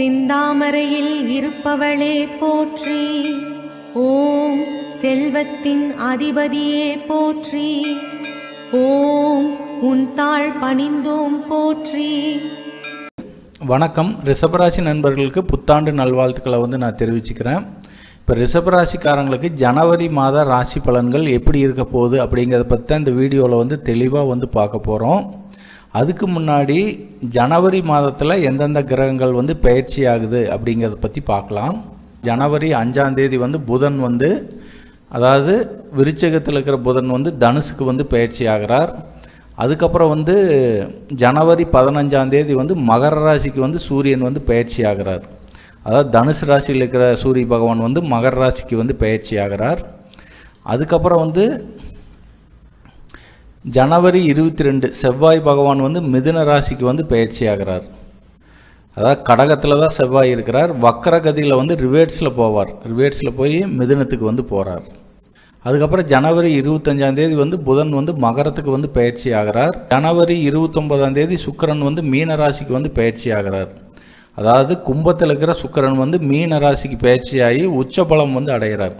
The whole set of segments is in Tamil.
சிந்தாமரையில் இருப்பவளே போற்றி. ஓம் செல்வத்தின் அதிபதியே போற்றி. ஓம் உன் தாழ் பணிந்தோம் போற்றி. வணக்கம். ரிஷபராசி நண்பர்களுக்கு புத்தாண்டு நல்வாழ்த்துக்களை வந்து நான் தெரிவிச்சுக்கிறேன். இப்போ ரிஷபராசிக்காரங்களுக்கு ஜனவரி மாத ராசி பலன்கள் எப்படி இருக்க போகுது அப்படிங்கிறத பற்றி தான் இந்த வீடியோவில் வந்து தெளிவாக வந்து பார்க்க போகிறோம் அதுக்கு முன்னாடி ஜனவரி மாதத்தில் எந்தெந்த கிரகங்கள் வந்து பயிற்சி ஆகுது அப்படிங்கிறத பற்றி பார்க்கலாம். ஜனவரி அஞ்சாம் தேதி வந்து புதன் வந்து அதாவது விருச்சகத்தில் இருக்கிற புதன் வந்து தனுசுக்கு வந்து பயிற்சி ஆகிறார். அதுக்கப்புறம் வந்து ஜனவரி பதினஞ்சாம் தேதி வந்து மகர ராசிக்கு வந்து சூரியன் வந்து பயிற்சி ஆகிறார். அதாவது தனுசு ராசியில் இருக்கிற சூரிய பகவான் வந்து மகர ராசிக்கு வந்து பயிற்சி ஆகிறார். அதுக்கப்புறம் வந்து ஜனவரி இருபத்தி ரெண்டு செவ்வாய் பகவான் வந்து மிதுன ராசிக்கு வந்து பயிற்சி ஆகிறார். அதாவது கடகத்தில் தான் செவ்வாய் இருக்கிறார். வக்கரகதியில் வந்து ரிவேட்ஸில் போவார். ரிவேட்ஸில் போய் மிதுனத்துக்கு வந்து போகிறார் அதுக்கப்புறம் ஜனவரி இருபத்தஞ்சாம் தேதி வந்து புதன் வந்து மகரத்துக்கு வந்து பயிற்சி ஆகிறார். ஜனவரி இருபத்தொன்பதாம் தேதி சுக்கிரன் வந்து மீன ராசிக்கு வந்து பயிற்சி ஆகிறார். அதாவது கும்பத்தில் இருக்கிற சுக்கரன் வந்து மீன ராசிக்கு பயிற்சியாகி உச்சபலம் வந்து அடைகிறார்.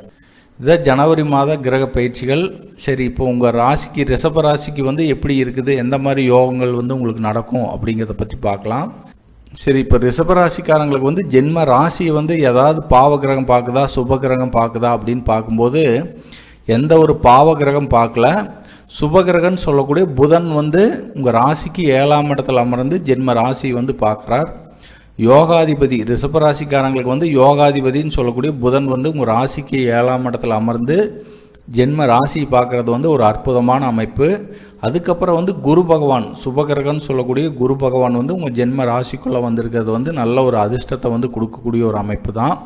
இதான் ஜனவரி மாத கிரக பயிற்சிகள் சரி இப்போ உங்கள் ராசிக்கு ரிஷப ராசிக்கு வந்து எப்படி இருக்குது எந்த மாதிரி யோகங்கள் வந்து உங்களுக்கு நடக்கும் அப்படிங்கிறத பற்றி பார்க்கலாம். சரி இப்போ ரிஷபராசிக்காரங்களுக்கு வந்து ஜென்ம ராசியை வந்து ஏதாவது பாவ கிரகம் பார்க்குதா சுப கிரகம் பார்க்குதா அப்படின்னு பார்க்கும்போது எந்த ஒரு பாவ கிரகம் பார்க்கல. சுப கிரகம்னு சொல்லக்கூடிய புதன் வந்து உங்கள் ராசிக்கு ஏழாம் இடத்துல அமர்ந்து ஜென்ம ராசி வந்து பார்க்குறார். யோகாதிபதி ரிஷபராசிக்காரங்களுக்கு வந்து யோகாதிபதின்னு சொல்லக்கூடிய புதன் வந்து உங்கள் ராசிக்கு ஏழாம் இடத்துல அமர்ந்து ஜென்ம ராசி பார்க்குறது வந்து ஒரு அற்புதமான அமைப்பு. அதுக்கப்புறம் வந்து குரு பகவான் சுபகிரகம்னு சொல்லக்கூடிய குரு பகவான் வந்து உங்கள் ஜென்ம ராசிக்குள்ளே வந்திருக்கிறது வந்து நல்ல ஒரு அதிர்ஷ்டத்தை வந்து கொடுக்கக்கூடிய ஒரு அமைப்பு தான்.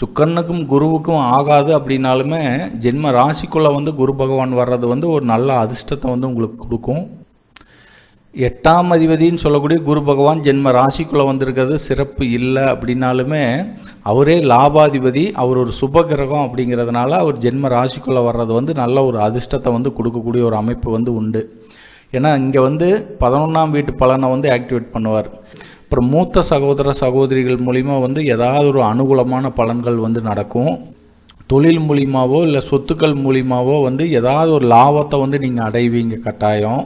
சுக்கரனுக்கும் குருவுக்கும் ஆகாது அப்படின்னாலுமே ஜென்ம ராசிக்குள்ளே வந்து குரு பகவான் வர்றது வந்து ஒரு நல்ல அதிர்ஷ்டத்தை வந்து உங்களுக்கு கொடுக்கும். எட்டாம் அதிபதினு சொல்லக்கூடிய குரு பகவான் ஜென்ம ராசிக்குள்ளே வந்திருக்கிறது. சிறப்பு இல்லை அப்படின்னாலுமே அவரே லாபாதிபதி அவர் ஒரு சுப கிரகம் அப்படிங்கிறதுனால அவர் ஜென்ம ராசிக்குள்ளே வர்றது வந்து நல்ல ஒரு அதிர்ஷ்டத்தை வந்து கொடுக்கக்கூடிய ஒரு அமைப்பு வந்து உண்டு. ஏன்னா இங்கே வந்து பதினொன்றாம் வீட்டு பலனை வந்து ஆக்டிவேட் பண்ணுவார். அப்புறம் மூத்த சகோதர சகோதரிகள் மூலிமா வந்து ஏதாவது ஒரு அனுகூலமான பலன்கள் வந்து நடக்கும். தொழில் மூலிமாவோ இல்லை சொத்துக்கள் மூலிமாவோ வந்து ஏதாவது ஒரு லாபத்தை வந்து நீங்கள் அடைவீங்க கட்டாயம்.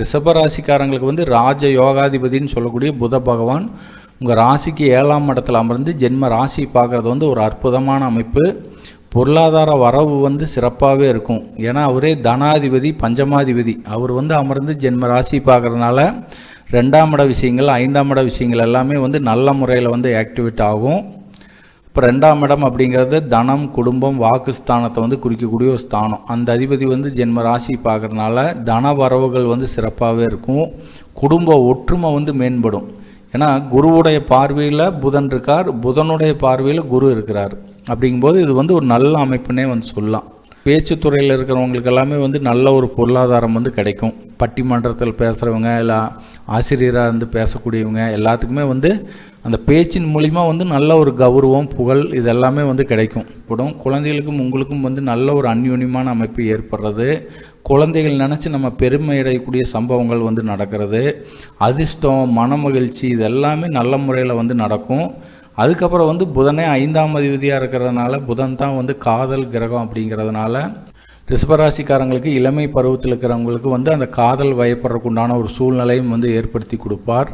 ரிஷபராசிக்காரங்களுக்கு வந்து ராஜ யோகாதிபதின்னு சொல்லக்கூடிய புத பகவான் உங்கள் ராசிக்கு ஏழாம் இடத்துல அமர்ந்து ஜென்ம ராசி பார்க்குறது வந்து ஒரு அற்புதமான அமைப்பு. பொருளாதார வரவு வந்து சிறப்பாகவே இருக்கும். ஏன்னா அவரே தனாதிபதி பஞ்சமாதிபதி. அவர் வந்து அமர்ந்து ஜென்ம ராசி பார்க்குறதுனால ரெண்டாம் இட விஷயங்கள் ஐந்தாம் இட விஷயங்கள் எல்லாமே வந்து நல்ல முறையில் வந்து ஆக்டிவேட் ஆகும். இப்போ ரெண்டாம் இடம் அப்படிங்கிறது தனம் குடும்பம் வாக்குஸ்தானத்தை வந்து குறிக்கக்கூடிய ஒரு ஸ்தானம். அந்த அதிபதி வந்து ஜென்ம ராசி பார்க்குறதுனால தன வரவுகள் வந்து சிறப்பாகவே இருக்கும். குடும்ப ஒற்றுமை வந்து மேம்படும். ஏன்னா குருவுடைய பார்வையில் புதன் இருக்கார் புதனுடைய பார்வையில் குரு இருக்கிறார். அப்படிங்கும்போது இது வந்து ஒரு நல்ல அமைப்புனே வந்து சொல்லலாம். பேச்சுத்துறையில் இருக்கிறவங்களுக்கு எல்லாமே வந்து நல்ல ஒரு பொருளாதாரம் வந்து கிடைக்கும். பட்டிமன்றத்தில் பேசுகிறவங்க இல்லை ஆசிரியராக இருந்து பேசக்கூடியவங்க எல்லாத்துக்குமே வந்து அந்த பேச்சின் மூலிமா வந்து நல்ல ஒரு கௌரவம் புகழ் இது எல்லாமே வந்து கிடைக்கும். கூடும் குழந்தைகளுக்கும் உங்களுக்கும் வந்து நல்ல ஒரு அந்யூன்யமான அமைப்பு ஏற்படுறது. குழந்தைகள் நினச்சி நம்ம பெருமை அடையக்கூடிய சம்பவங்கள் வந்து நடக்கிறது. அதிர்ஷ்டம் மனமகிழ்ச்சி இது எல்லாமே நல்ல முறையில் வந்து நடக்கும். அதுக்கப்புறம் வந்து புதனே ஐந்தாம் அதிபதியாக இருக்கிறதுனால புதன் தான் வந்து காதல் கிரகம் அப்படிங்கிறதுனால ரிஷபராசிக்காரங்களுக்கு இளமை பருவத்தில் இருக்கிறவங்களுக்கு வந்து அந்த காதல் வயப்படுறதுக்கு உண்டான ஒரு சூழ்நிலையும் வந்து ஏற்படுத்தி கொடுப்பார்.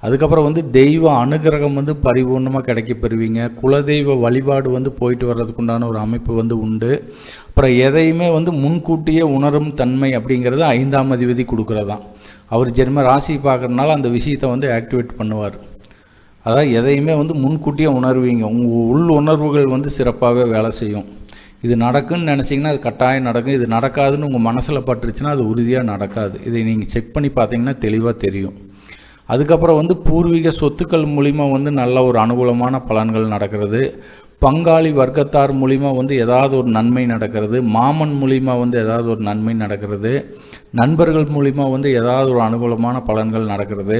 அதுக்கப்புறம் வந்து தெய்வ அனுகிரகம் வந்து பரிபூர்ணமாக கிடைக்க பெறுவீங்க. குலதெய்வ வழிபாடு வந்து போயிட்டு வர்றதுக்குண்டான ஒரு அமைப்பு வந்து உண்டு. அப்புறம் எதையுமே வந்து முன்கூட்டியே உணரும் தன்மை அப்படிங்கிறது ஐந்தாம் அதிபதி கொடுக்குறதான். அவர் ஜென்ம ராசி பார்க்குறதுனால அந்த விஷயத்தை வந்து ஆக்டிவேட் பண்ணுவார். அதாவது எதையுமே வந்து முன்கூட்டியே உணர்வீங்க. உங்கள் உள் உணர்வுகள் வந்து சிறப்பாகவே வேலை செய்யும். இது நடக்குன்னு நினச்சிங்கன்னா அது கட்டாயம் நடக்கும். இது நடக்காதுன்னு உங்கள் மனசில் பட்டுருச்சுன்னா அது உறுதியாக நடக்காது. இதை நீங்கள் செக் பண்ணி பார்த்தீங்கன்னா தெளிவாக தெரியும். அதுக்கப்புறம் வந்து பூர்வீக சொத்துக்கள் மூலிமா வந்து நல்ல ஒரு அனுகூலமான பலன்கள் நடக்கிறது. பங்காளி வர்க்கத்தார் மூலிமா வந்து ஏதாவது ஒரு நன்மை நடக்கிறது. மாமன் மூலிமா வந்து ஏதாவது ஒரு நன்மை நடக்கிறது. நண்பர்கள் மூலிமா வந்து ஏதாவது ஒரு அனுகூலமான பலன்கள் நடக்கிறது.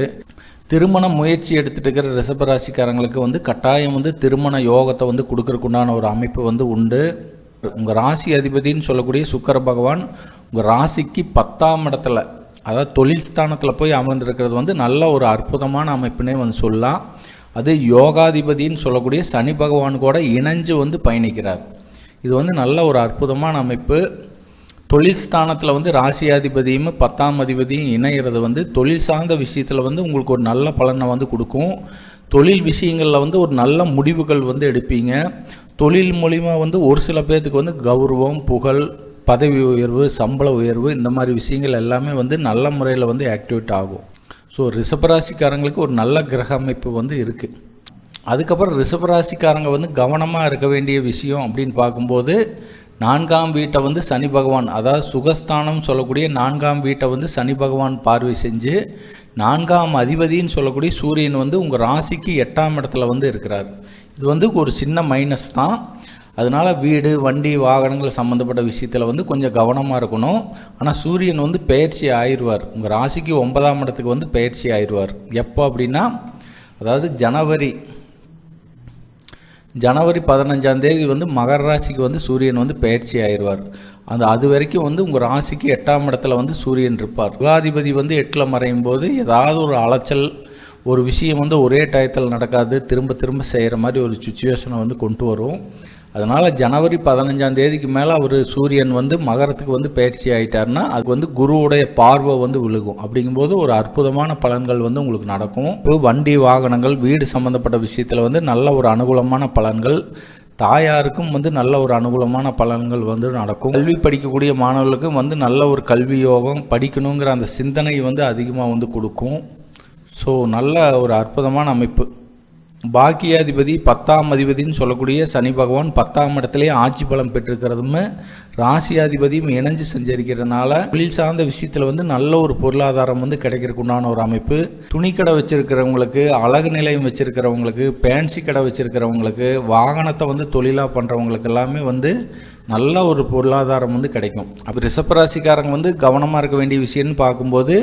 திருமண முயற்சி எடுத்துகிட்டு இருக்கிற ரிஷபராசிக்காரங்களுக்கு வந்து கட்டாயம் வந்து திருமண யோகத்தை வந்து கொடுக்கறக்குண்டான ஒரு அமைப்பு வந்து உண்டு. உங்கள் ராசி அதிபதின்னு சொல்லக்கூடிய சுக்கர பகவான் உங்கள் ராசிக்கு பத்தாம் இடத்துல அதாவது தொழில் ஸ்தானத்தில் போய் அமர்ந்திருக்கிறது வந்து நல்ல ஒரு அற்புதமான அமைப்புனே வந்து சொல்லலாம். அது யோகாதிபதின்னு சொல்லக்கூடிய சனி பகவான் கூட இணைஞ்சு வந்து பயணிக்கிறார். இது வந்து நல்ல ஒரு அற்புதமான அமைப்பு. தொழில் ஸ்தானத்தில் வந்து ராசியாதிபதியும் பத்தாம் அதிபதியும் இணையிறது வந்து தொழில் சார்ந்த விஷயத்தில் வந்து உங்களுக்கு ஒரு நல்ல பலனை வந்து கொடுக்கும். தொழில் விஷயங்களில் வந்து ஒரு நல்ல முடிவுகள் வந்து எடுப்பீங்க. தொழில் மூலிமா வந்து ஒரு சில பேர்த்துக்கு வந்து கௌரவம் புகழ் பதவி உயர்வு சம்பள உயர்வு இந்த மாதிரி விஷயங்கள் எல்லாமே வந்து நல்ல முறையில் வந்து ஆக்டிவேட் ஆகும். ஸோ ரிஷபராசிக்காரங்களுக்கு ஒரு நல்ல கிரக அமைப்பு வந்து இருக்குது அதுக்கப்புறம் ரிஷபராசிக்காரங்க வந்து கவனமாக இருக்க வேண்டிய விஷயம் அப்படின்னு பார்க்கும்போது நான்காம் வீட்டை வந்து சனி பகவான் அதாவது சுகஸ்தானம் சொல்லக்கூடிய நான்காம் வீட்டை வந்து சனி பகவான் பார்வை செஞ்சு நான்காம் அதிபதின்னு சொல்லக்கூடிய சூரியன் வந்து உங்கள் ராசிக்கு எட்டாம் இடத்துல வந்து இருக்கிறார். இது வந்து ஒரு சின்ன மைனஸ் தான். அதனால் வீடு வண்டி வாகனங்கள் சம்மந்தப்பட்ட விஷயத்தில் வந்து கொஞ்சம் கவனமாக இருக்கணும். ஆனால் சூரியன் வந்து பயிற்சி ஆயிடுவார். உங்கள் ராசிக்கு ஒன்பதாம் இடத்துக்கு வந்து பயிற்சி ஆயிடுவார். எப்போ அப்படின்னா அதாவது ஜனவரி ஜனவரி பதினஞ்சாந்தேதி வந்து மகர ராசிக்கு வந்து சூரியன் வந்து பயிற்சி ஆயிடுவார். அந்த அது வரைக்கும் வந்து உங்கள் ராசிக்கு எட்டாம் இடத்துல வந்து சூரியன் இருப்பார். யுகாதிபதி வந்து எட்டில் மறையும் போது ஏதாவது ஒரு அலைச்சல் ஒரு விஷயம் வந்து ஒரே டயத்தில் நடக்காது. திரும்ப திரும்ப செய்கிற மாதிரி ஒரு சுச்சுவேஷனை வந்து கொண்டு வரும். அதனால் ஜனவரி பதினஞ்சாம் தேதிக்கு மேலே அவர் சூரியன் வந்து மகரத்துக்கு வந்து பயிற்சி ஆயிட்டாருன்னா அதுக்கு வந்து குருவுடைய பார்வை வந்து விழுகும். அப்படிங்கும்போது ஒரு அற்புதமான பலன்கள் வந்து உங்களுக்கு நடக்கும். இப்போ வண்டி வாகனங்கள் வீடு சம்மந்தப்பட்ட விஷயத்தில் வந்து நல்ல ஒரு அனுகூலமான பலன்கள் தாயாருக்கும் வந்து நல்ல ஒரு அனுகூலமான பலன்கள் வந்து நடக்கும். கல்வி படிக்கக்கூடிய மாணவர்களுக்கும் வந்து நல்ல ஒரு கல்வி யோகம் படிக்கணுங்கிற அந்த சிந்தனை வந்து அதிகமாக வந்து கொடுக்கும். ஸோ நல்ல ஒரு அற்புதமான அமைப்பு. பாக்கியாதிபதி பத்தாம் அதிபதின்னு சொல்லக்கூடிய சனி பகவான் பத்தாம் இடத்துலேயே ஆட்சி பலம் பெற்றிருக்கிறதும் ராசியாதிபதியும் இணைஞ்சு செஞ்சிருக்கிறதுனால தொழில் சார்ந்த விஷயத்தில் வந்து நல்ல ஒரு பொருளாதாரம் வந்து கிடைக்கிறதுக்கு உண்டான ஒரு அமைப்பு. துணிக்கடை வச்சிருக்கிறவங்களுக்கு அழகு நிலையம் வச்சிருக்கிறவங்களுக்கு பேன்சி கடை வச்சிருக்கிறவங்களுக்கு வாகனத்தை வந்து தொழிலாக பண்ணுறவங்களுக்கு எல்லாமே வந்து நல்ல ஒரு பொருளாதாரம் வந்து கிடைக்கும். அப்போ ரிஷபராசிக்காரங்க வந்து கவனமாக இருக்க வேண்டிய விஷயம்னு பார்க்கும்போது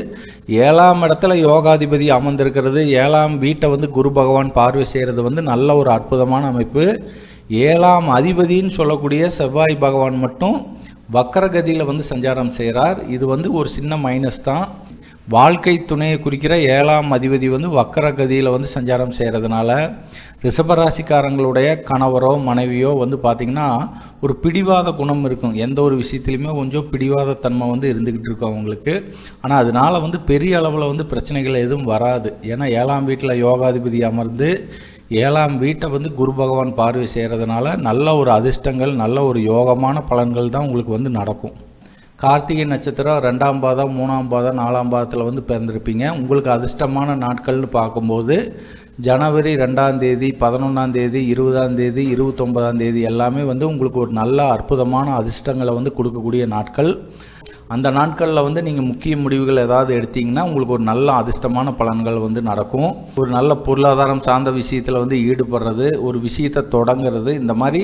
ஏழாம் இடத்துல யோகாதிபதி அமர்ந்திருக்கிறது ஏழாம் வீட்டை வந்து குரு பகவான் பார்வை செய்கிறது வந்து நல்ல ஒரு அற்புதமான அமைப்பு. ஏழாம் அதிபதின்னு சொல்லக்கூடிய செவ்வாய் பகவான் மட்டும் வக்கரகதியில் வந்து சஞ்சாரம் செய்கிறார் இது வந்து ஒரு சின்ன மைனஸ் தான். வாழ்க்கை துணையை குறிக்கிற ஏழாம் அதிபதி வந்து வக்கரகதியில் வந்து சஞ்சாரம் செய்கிறதுனால ரிஷபராசிக்காரங்களுடைய கணவரோ மனைவியோ வந்து பார்த்திங்கன்னா ஒரு பிடிவாத குணம் இருக்கும். எந்த ஒரு விஷயத்துலையுமே கொஞ்சம் பிடிவாத தன்மை வந்து இருந்துக்கிட்டு இருக்கும் அவங்களுக்கு. ஆனால் அதனால வந்து பெரிய அளவில் வந்து பிரச்சனைகள் எதுவும் வராது. ஏன்னா ஏழாம் வீட்டில் யோகாதிபதி அமர்ந்து ஏழாம் வீட்டை வந்து குரு பகவான் பார்வை செய்கிறதுனால நல்ல ஒரு அதிர்ஷ்டங்கள் நல்ல ஒரு யோகமான பலன்கள் தான் உங்களுக்கு வந்து நடக்கும். கார்த்திகை நட்சத்திரம் ரெண்டாம் பாதம் மூணாம் பாதம் நாலாம் பாதத்தில் வந்து பிறந்திருப்பீங்க. உங்களுக்கு அதிர்ஷ்டமான நாட்கள்னு பார்க்கும்போது ஜனவரி ரெண்டாம் தேதி பதினொன்றாம் தேதி இருபதாம் தேதி இருபத்தொன்பதாம் தேதி எல்லாமே வந்து உங்களுக்கு ஒரு நல்ல அற்புதமான அதிர்ஷ்டங்களை வந்து கொடுக்கக்கூடிய நாட்கள். அந்த நாட்களில் வந்து நீங்கள் முக்கிய முடிவுகள் ஏதாவது எடுத்தீங்கன்னா உங்களுக்கு ஒரு நல்ல அதிர்ஷ்டமான பலன்கள் வந்து நடக்கும். ஒரு நல்ல பொருளாதாரம் சார்ந்த விஷயத்தில் வந்து ஈடுபடுறது ஒரு விஷயத்தை தொடங்குறது இந்த மாதிரி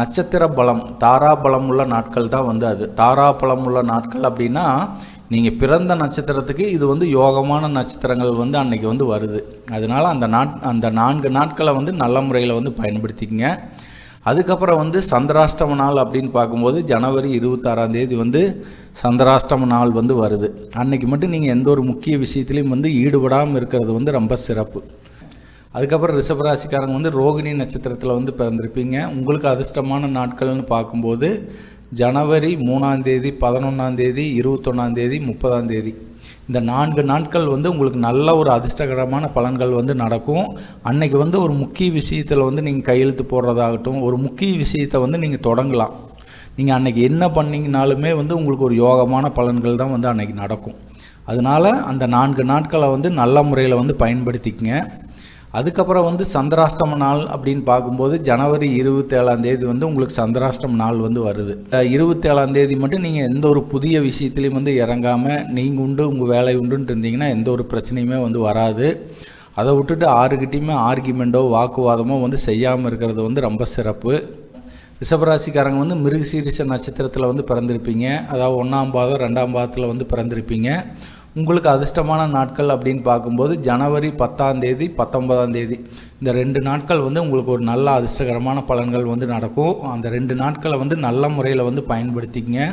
நட்சத்திர பலம் தாரா பலம் உள்ள நாட்கள் தான் வந்து அது. தாரா பலம் உள்ள நாட்கள் அப்படின்னா நீங்கள் பிறந்த நட்சத்திரத்துக்கு இது வந்து யோகமான நட்சத்திரங்கள் வந்து அன்னைக்கு வந்து வருது. அதனால் அந்த நாட் அந்த நான்கு நாட்களை வந்து நல்ல முறையில் வந்து பயன்படுத்திக்கங்க. அதுக்கப்புறம் வந்து சந்திராஷ்டம நாள் அப்படின்னு பார்க்கும்போது ஜனவரி இருபத்தாறாம் தேதி வந்து சந்திராஷ்டம நாள் வந்து வருது. அன்னைக்கு மட்டும் நீங்கள் எந்த ஒரு முக்கிய விஷயத்துலையும் வந்து ஈடுபடாமல் இருக்கிறது வந்து ரொம்ப சிறப்பு. அதுக்கப்புறம் ரிஷபராசிக்காரங்க வந்து ரோகிணி நட்சத்திரத்தில் வந்து பிறந்திருப்பீங்க. உங்களுக்கு அதிர்ஷ்டமான நாட்கள்னு பார்க்கும்போது ஜனவரி மூணாம் தேதி பதினொன்றாம் தேதி இருபத்தொன்னாம் தேதி முப்பதாம் தேதி. இந்த நான்கு நாட்கள் வந்து உங்களுக்கு நல்ல ஒரு அதிர்ஷ்டகரமான பலன்கள் வந்து நடக்கும். அன்னைக்கு வந்து ஒரு முக்கிய விஷயத்தில் வந்து நீங்கள் கையெழுத்து போடுறதாகட்டும் ஒரு முக்கிய விஷயத்தை வந்து நீங்கள் தொடங்கலாம். நீங்கள் அன்றைக்கி என்ன பண்ணீங்கனாலுமே வந்து உங்களுக்கு ஒரு யோகமான பலன்கள் தான் வந்து அன்றைக்கி நடக்கும். அதனால் அந்த நான்கு நாட்களை வந்து நல்ல முறையில் வந்து பயன்படுத்திக்கங்க. அதுக்கப்புறம் வந்து சந்திராஷ்டம நாள் அப்படின்னு பார்க்கும்போது ஜனவரி இருபத்தேழாம் தேதி வந்து உங்களுக்கு சந்திராஷ்டம நாள் வந்து வருது. இருபத்தேழாம் தேதி மட்டும் நீங்கள் எந்த ஒரு புதிய விஷயத்துலையும் வந்து இறங்காமல் நீங்கள் உண்டு உங்கள் வேலை உண்டுன்ட்டு இருந்தீங்கன்னா எந்த ஒரு பிரச்சனையுமே வந்து வராது. அதை விட்டுட்டு ஆறுகிட்டையுமே ஆர்கியூமெண்ட்டோ வாக்குவாதமோ வந்து செய்யாமல் இருக்கிறது வந்து ரொம்ப சிறப்பு. ரிஷபராசிக்காரங்க வந்து மிருகசீரிச நட்சத்திரத்தில் வந்து பிறந்திருப்பீங்க. அதாவது ஒன்றாம் பாதம் ரெண்டாம் பாதத்தில் வந்து பிறந்திருப்பீங்க. உங்களுக்கு அதிர்ஷ்டமான நாட்கள் அப்படின்னு பார்க்கும்போது ஜனவரி பத்தாம் தேதி பத்தொன்பதாம் தேதி. இந்த ரெண்டு நாட்கள் வந்து உங்களுக்கு ஒரு நல்ல அதிர்ஷ்டகரமான பலன்கள் வந்து நடக்கும். அந்த ரெண்டு நாட்களை வந்து நல்ல முறையில் வந்து பயன்படுத்திக்கங்க.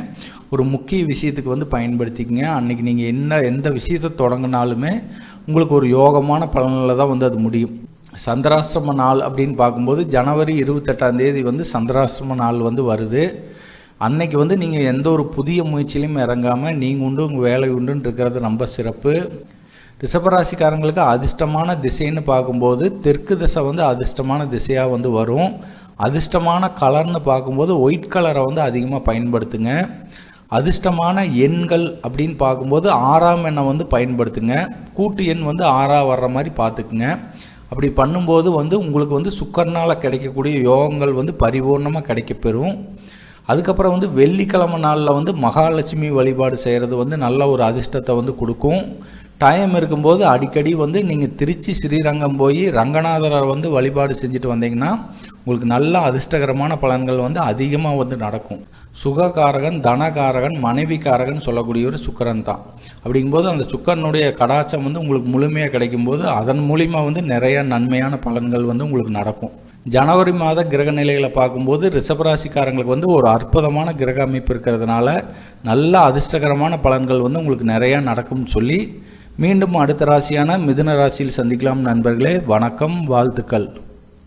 ஒரு முக்கிய விஷயத்துக்கு வந்து பயன்படுத்திக்கங்க. அன்றைக்கி நீங்கள் என்ன எந்த விஷயத்தை தொடங்கினாலுமே உங்களுக்கு ஒரு யோகமான பலனில் தான் வந்து அது முடியும். சந்திராசிரம நாள் அப்படின்னு பார்க்கும்போது ஜனவரி இருபத்தெட்டாம் தேதி வந்து சந்திராசிரம நாள் வந்து வருது. அன்னைக்கு வந்து நீங்கள் எந்த ஒரு புதிய முயற்சியிலையும் இறங்காமல் நீங்கள் உண்டு உங்கள் வேலை உண்டுன்னு இருக்கிறது ரொம்ப சிறப்பு. ரிஷபராசிக்காரங்களுக்கு அதிர்ஷ்டமான திசைன்னு பார்க்கும்போது தெற்கு திசை வந்து அதிர்ஷ்டமான திசையாக வந்து வரும். அதிர்ஷ்டமான கலர்னு பார்க்கும்போது ஒயிட் கலரை வந்து அதிகமாக பயன்படுத்துங்க. அதிர்ஷ்டமான எண்கள் அப்படின்னு பார்க்கும்போது ஆறாம் எண்ணை வந்து பயன்படுத்துங்க. கூட்டு எண் வந்து ஆறாக வர்ற மாதிரி பார்த்துக்குங்க. அப்படி பண்ணும்போது வந்து உங்களுக்கு வந்து சுக்கரனால் கிடைக்கக்கூடிய யோகங்கள் வந்து பரிபூர்ணமாக கிடைக்கப்பெறும். அதுக்கப்புறம் வந்து வெள்ளிக்கிழமை நாளில் வந்து மகாலட்சுமி வழிபாடு செய்கிறது வந்து நல்ல ஒரு அதிர்ஷ்டத்தை வந்து கொடுக்கும். டைம் இருக்கும்போது அடிக்கடி வந்து நீங்கள் திருச்சி ஸ்ரீரங்கம் போய் ரங்கநாதரை வந்து வழிபாடு செஞ்சுட்டு வந்தீங்கன்னா உங்களுக்கு நல்ல அதிர்ஷ்டகரமான பலன்கள் வந்து அதிகமாக வந்து நடக்கும். சுககாரகன் தனகாரகன் மனைவிக்காரகன் சொல்லக்கூடிய ஒரு சுக்கரன் தான். அப்படிங்கும்போது அந்த சுக்கரனுடைய கடாச்சம் வந்து உங்களுக்கு முழுமையாக கிடைக்கும்போது அதன் மூலிமா வந்து நிறைய நன்மையான பலன்கள் வந்து உங்களுக்கு நடக்கும். ஜனவரி மாத கிரக நிலைகளை பார்க்கும்போது ரிஷபராசிக்காரங்களுக்கு வந்து ஒரு அற்புதமான கிரக அமைப்பு இருக்கிறதுனால நல்ல அதிர்ஷ்டகரமான பலன்கள் வந்து உங்களுக்கு நிறையா நடக்கும்னு சொல்லி மீண்டும் அடுத்த ராசியான மிதுன ராசியில் சந்திக்கலாம் நண்பர்களே. வணக்கம் வாழ்த்துக்கள்.